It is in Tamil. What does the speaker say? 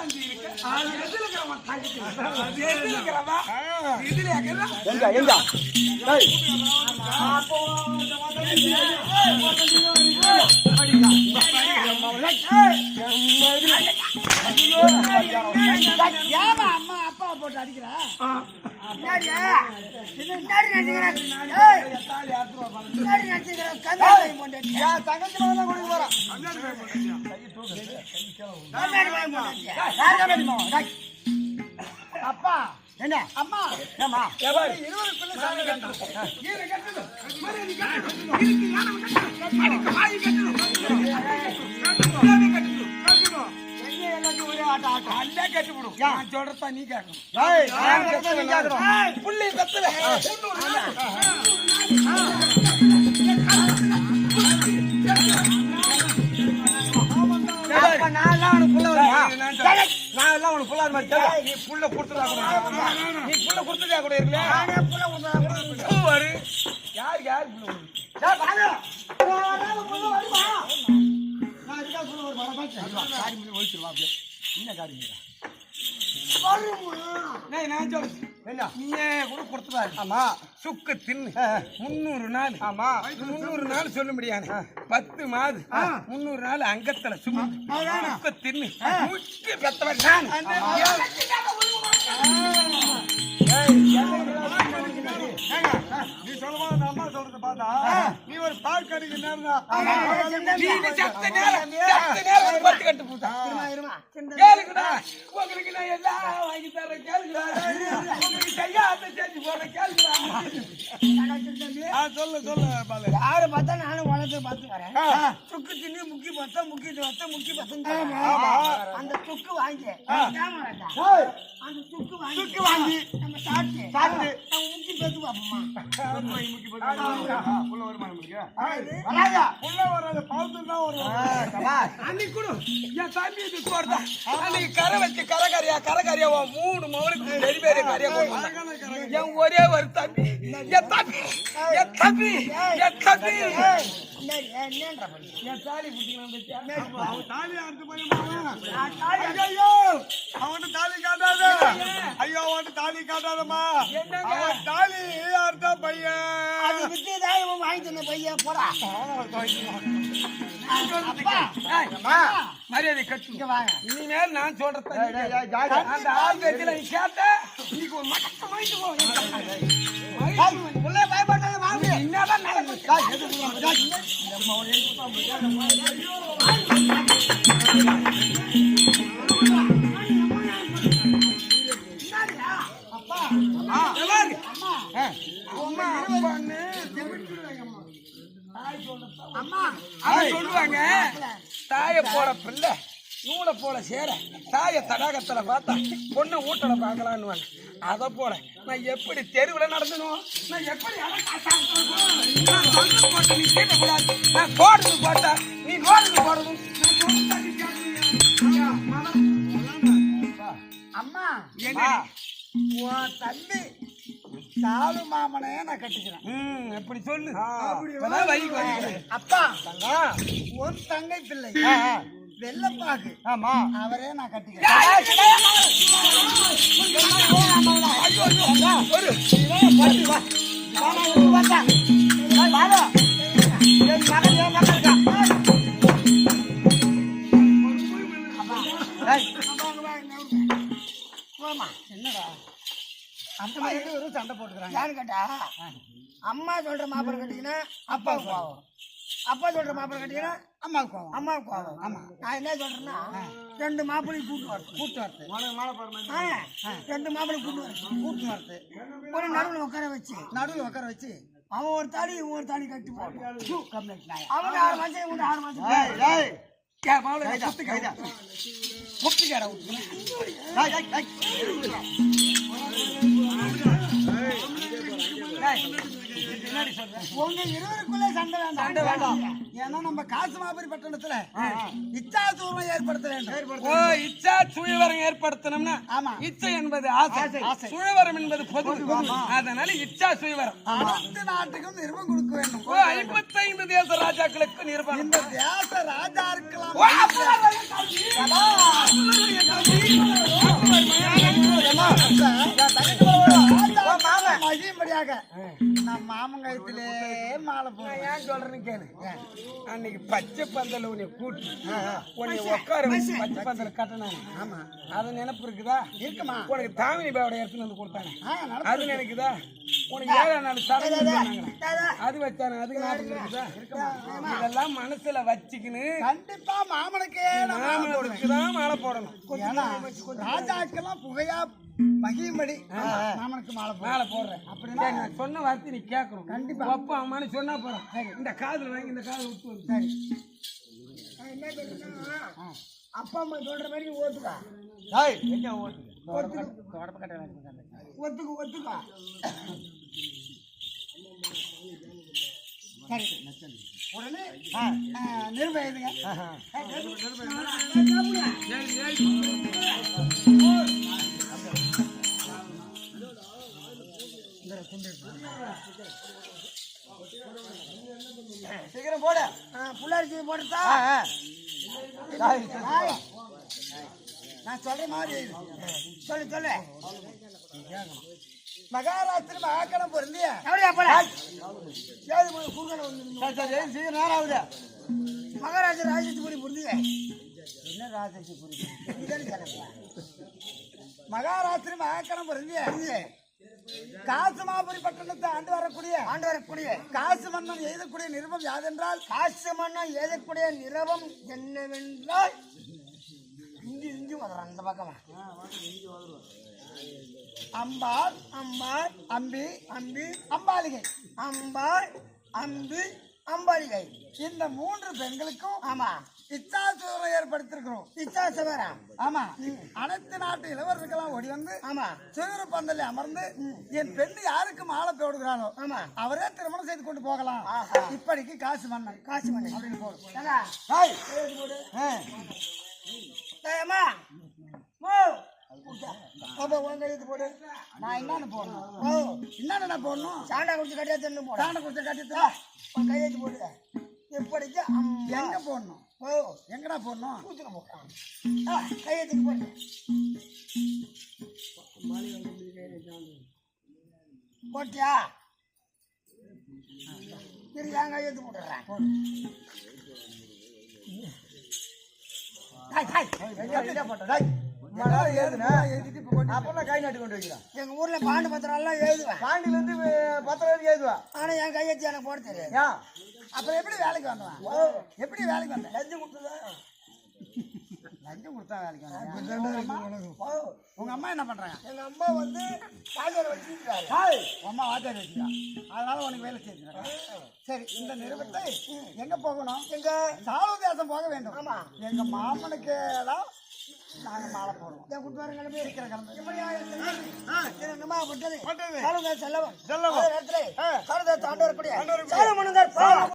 தாண்டி இருக்க எதுல இருக்கிறவன் எதுல இதுல எங்க எங்க ஏமா அம்மா அப்பா போட்டு அடிக்கிறா அப்பா என்ன அம்மா ஏமா இருபது பிள்ளை சாமி கட்டணும். கட்டணும் ஒரே ஆட்டம் ஆட்டம் நான் சொல்றதா நீ கேட்கணும் புள்ளி அப்ப நான் எல்லாம் உனக்கு புள்ள வருமா? நான் சொல்றேன். நான் எல்லாம் உனக்கு புள்ள மாதிரி நீ புள்ள கொடுத்துடா கூட. நீ புள்ள கொடுத்துட்டா கூட இருக்கல. வரு. யார் யார் புள்ள வருமா? என்ன காரி நீயே கூட ஆமா. சுக்கு தின்னு. முந்நூறு நாள். ஆமா. முந்நூறு நாள் சொல்ல முடியாது. பத்து மாது. முந்நூறு நாள் அங்கத்துல சுக்க தின்னு முக்கிய நான். நீ சொல்லுவா அந்த அம்மா சொல்றத பார்த்தா நீ ஒரு பால் கடிக்கு உங்களுக்கு நான் எல்லாம் வாங்கி தரேன் கேளுங்கடா உங்களுக்கு செய்யாத செஞ்சு போறேன் கேளுங்கடா சொல்லு சொல்லு யாரு பார்த்தா நானும் உலகத்தை பார்த்து வரேன். சுக்கு தின்னு முக்கி பார்த்தா முக்கி பார்த்தா முக்கி பார்த்தா அந்த சுக்கு வாங்கி கேமராடா. அந்த சுக்கு வாங்கி சுக்கு வாங்கி. நம்ம சாப்பிட்டு. சாப்பிட்டு. நம்ம முக்கி பார்த்து பார்ப்போமா? புள்ள வருமா நம்மளுக்கு வராதா? புள்ள வராது பழத்து தான் வரும் அன்னைக்கு கூட. என் தம்பி இது போறதா அன்னைக்கு கரை வச்சு கரை கரையா கரை கரையா உன் மூணு மவனுக்கு பெரிய பெரிய கரையா என் ஒரே ஒரு தம்பி. என் தம்பி என் தம்பி என் தம்பி? அவன் தாலி காட்டாத. ஐயோ அவன் தாலி காட்டாதம்மா? அவன் தாலி அறுத்த பையன்? வாங்கி தந்த பையன். போடா. மரியாதை கட்டு. இனிமேல் நான் சொல்றத ஒரு என்னதான் அம்மா அம்மா சொல்லுவாங்க தாய போல பிள்ளை நூலை போல சேர தாய தடாகத்துல பார்த்தா பொண்ணை ஊட்டல பார்க்கலான்னு அத போல நான் எப்படி தெருவுல நடந்தனும் நான் எப்படி நீ கேட்கக்கூடாது. நான் போடுறது போட்டா நீ நோடுறது போடணும். அம்மா? உன் தம்பி சாலு மாமனையே நான் கட்டிக்கிறேன். ம், அப்படி சொல்லு. அப்பா உன் தங்கை பிள்ளை. வெள்ளப்பாகு. ஆமா. அவரே நான் என்னடா அம்மா சண்டை போட்டுக்கிறாங்க. யாரு கேட்டா அம்மா சொல்ற மாப்பிள்ளை கட்டிக்கினா அப்பாவுக்கு கோவம் அப்பா சொல்ற மாப்பிள்ளை கட்டிக்கினா அம்மாவுக்கு கோவம். அம்மாவுக்கு கோவம். ஆமா. நான் என்ன சொல்றேன்னா ரெண்டு மாப்பிள்ளை கூட்டு வரது கூட்டு வரது ரெண்டு மாப்பிள்ளை கூட்டு வரது கூட்டு வரது ஒரு நடுவில் உட்கார வச்சு நடுவில் உட்கார வச்சு அவன் ஒரு இவன் ஒரு தாலி கட்டி போட்டான் அவங்க ஆறு மாசம் இவங்க ஆறு மாசம். என் மாவுல குத்துக்க. குத்துக்கடா விட்டு. உங்க இருவருக்குள்ள சண்டை வேண்டாம். சண்டை வேண்டாம். ஏன்னா நம்ம காசு மாபரி பட்டணத்துல இச்சா தூரம் ஏற்படுத்த வேண்டும். ஓ இச்சா சுயவரம் ஏற்படுத்தணும்னா ஆமா. இச்சை என்பது ஆசை. சுயவரம் என்பது பொது. அதனால இச்சா சுயவரம். அனைத்து நாட்டுக்கும் நிறுவனம் கொடுக்க வேண்டும். ஓ ஐம்பத்தைந்து தேச ராஜாக்களுக்கு நிர்வாணம் இந்த தேச ராஜா இருக்கலாம். சொல்றேன்னு கேளு. அன்னைக்கு பச்சை பந்தல உன்னை கூட்டி உன்னை உட்கார வச்சு பச்சை. பந்தல கட்டினாங்க ஆமா. அது நினைப்பு இருக்குதா? இருக்குமா. உனக்கு தாமினி பாவோட எடுத்துன்னு வந்து நடப்பு. அது நினைக்குதா? உனக்கு ஏழாம் நாள் சடங்கு. அது வச்சானே அதுக்கு ஞாபகம் இருக்குதா? இதெல்லாம் மனசுல வச்சுக்கின்னு கண்டிப்பா மாமனுக்கே மாமனுக்கு தான் மாலை போடணும். ஏன்னா ராஜாக்கெல்லாம் புகையா மகிழும்படி மாமனுக்கு மாலை மேல போடுறேன். அப்படின்னா நான் சொன்ன வார்த்தை நீ கேட்கணும். கண்டிப்பா. அப்பா அம்மான்னு சொன்னா போறோம் இந்த காதுல வாங்கி இந்த காதுல விட்டு வந்து. சரி. என்ன சொல்றேன்னா அப்பா அம்மா சொல்ற மாதிரி நீ ஓத்துக்கா ஹாய் எங்க ஓட்டு? ஒத்துக்கு. ஒத்துக்கா சரி. உடனே நிருபம் சீக்கிரம் போடு. புள்ளாரிச்சி போட்டுட்டா. நான் சொல்ற மாதிரி. சொல்லு சொல்லு. மகாராஷ்டிர மகாக்கணம் பொருந்திய எப்படியா போல. ஏது போய் குறுக்கல வந்து சரி சரி எழுது, சீக்கிரம் நேரம் ஆகுது. மகாராஜா ராஜ்யத்துக்குடி புரிஞ்சுங்க என்ன ராஜசி புரியுது மகாராஷ்டிர மகாக்கணம் பொருந்திய காசுமாபுரி பட்டணத்தை ஆண்டு வரக்கூடிய ஆண்டு வரக்கூடிய. காசு மன்னன் எழுதக்கூடிய நிருபம் யாதென்றால்? காசு மன்னம் எழுதக்கூடிய நிறவம் என்னவென்றால்? வர்றான் இந்த பக்கமா அம்பாள் அம்பாள் அம்பி அம்பி அம்பாளிகை. அம்பாள் அம்பி அம்பாளிகை. இந்த மூன்று பெண்களுக்கும் ஆமா இச்சாசூரம் ஏற்படுத்திருக்கிறோம். இச்சாசவரம் ஆமா. அனைத்து நாட்டு இளவரசர்களாம் ஓடி வந்து ஆமா சிவர பந்தலில் அமர்ந்து என் பெண் யாருக்கு மாலை போடுகிறானோ ஆமா அவரே திருமணம் செய்து கொண்டு போகலாம். இப்படிக்கு காசு மன்னன் காசு மன்னன் அப்படின்னு போடும் ஏங்க, ஹாய். எழுதி போடு. ஆ. ஏம்மா, மோ. அப்ப போடு நான் என்னன்னு போடணும் ஓ என்னன்னு போடணும்? சாண்டா குடிச்சு கட்டியா தின்னு போட. கட்டிட்டு உன் கையெழுத்து போடு. எப்படிக்கு? எங்க போடணும்? ஓ எங்கடா போடணும்? கூத்துக்க போட்டான் ஆ, கையெழுத்துக்கு போடு. போட்டியா? சரி என் கையெழுத்து போட்டுறேன். எங்க போட்டோம் டேய். மறுநாள் எழுதுனா, எழுதிட்டு இப்ப கொண்டு- அப்பெல்லாம் கை நாட்டு கொண்டு வைக்கிறான் எங்க ஊர்ல பாண்டு பத்திரம் எல்லாம் எழுதுவேன் பாண்டியில இருந்து அஹ், பத்திரம் எழுதி எழுதுவா ஆனா என் கையெழுத்து எனக்கு போட தெரியாது. ஏன் அப்புறம் எப்படி வேலைக்கு வந்தவன்? எப்படி வேலைக்கு வந்த லஞ்சம் கொடுத்ததா லஞ்சம் கொடுத்தா வேலைக்கு வந்தேன் உங்க அம்மா? என்ன பண்றாங்க? எங்க அம்மா வந்து பாஜக வச்சிருக்காரு ஹாய்! அம்மா வாத்தியார் வச்சுக்கா அதனால உனக்கு வேலை செய்யுங்க சரி இந்த நிறுவனத்தை எங்க போகணும்? எங்க? சாலு தேசம் போக வேண்டும். ஆமா. எங்க மாமனுக்கு தான் நாங்க மாலை போடுவோம். என் கிளம்பி. சீக்கிரம் கிளம்பு. பட்டது. சாலுங்க செல்லவன் செல்லவன். அதே நேரத்திலே ஆ. சாலுங்க தாண்டு வரக்கூடிய சாலு